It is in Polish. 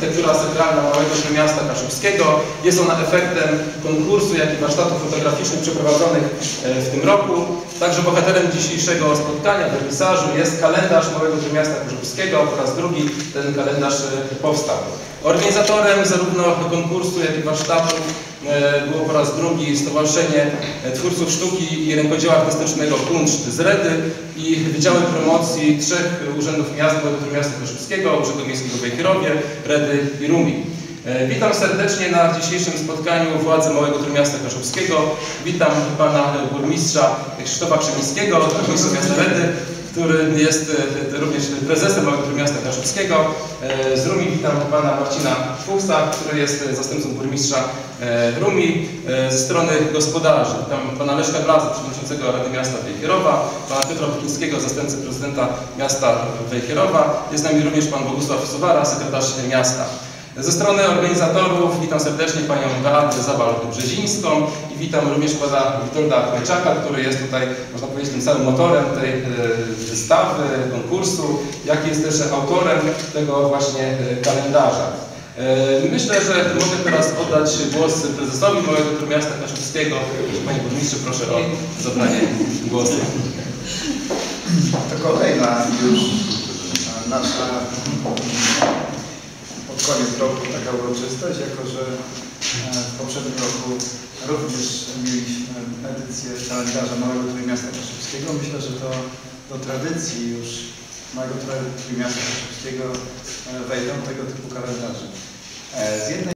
architektura sakralna Małego Śródmiasta Kaszubskiego. Jest ona efektem konkursu, jak i warsztatów fotograficznych przeprowadzonych e, w tym roku. Także bohaterem dzisiejszego spotkania, wernisażu jest kalendarz Małego Śródmiasta Kaszubskiego. Po raz drugi ten kalendarz e, powstał. Organizatorem zarówno konkursu, jak i warsztatów e, było po raz drugi Stowarzyszenie Twórców Sztuki i Rękodzieła Artystycznego Kunszt z Redy i Wydziały Promocji trzech urzędów miasta, Małego Miasta Koszybskiego, Urzędu Miejskiego w Wejherowie, Redy i Rumi. E, Witam serdecznie na dzisiejszym spotkaniu władzy Małego Trójmiasta Kaszubskiego. Witam pana burmistrza Krzysztofa Krzemińskiego, burmistrza miasta Redy, który jest e, również prezesem Małego Trójmiasta Kaszubskiego. E, Z Rumi witam pana Marcina Fuchsa, który jest zastępcą burmistrza e, Rumi. E, Ze strony gospodarzy witam pana Leszka Blaza, przewodniczącego Rady Miasta Wejherowa, pana Piotra Bukińskiego, zastępcy prezydenta miasta Wejherowa. Jest z nami również pan Bogusław Suwara, sekretarz miasta. Ze strony organizatorów witam serdecznie panią Beatę Zabal-Brzezińską i witam również pana Witolda Chojczaka, który jest tutaj, można powiedzieć, tym samym motorem tej e, wystawy, konkursu, jak jest też autorem tego właśnie e, kalendarza. E, Myślę, że mogę teraz oddać głos prezesowi Małego Trójmiasta Kaszubskiego. Panie burmistrzu, proszę o zabranie głosu. To kolejna już nasza koniec roku taka uroczystość, jako że e, w poprzednim roku również mieliśmy edycję kalendarza Małego Trójmiasta Kaszubskiego. Myślę, że to do tradycji już Małego Trójmiasta Kaszubskiego e, wejdą tego typu kalendarze. E, Z jednej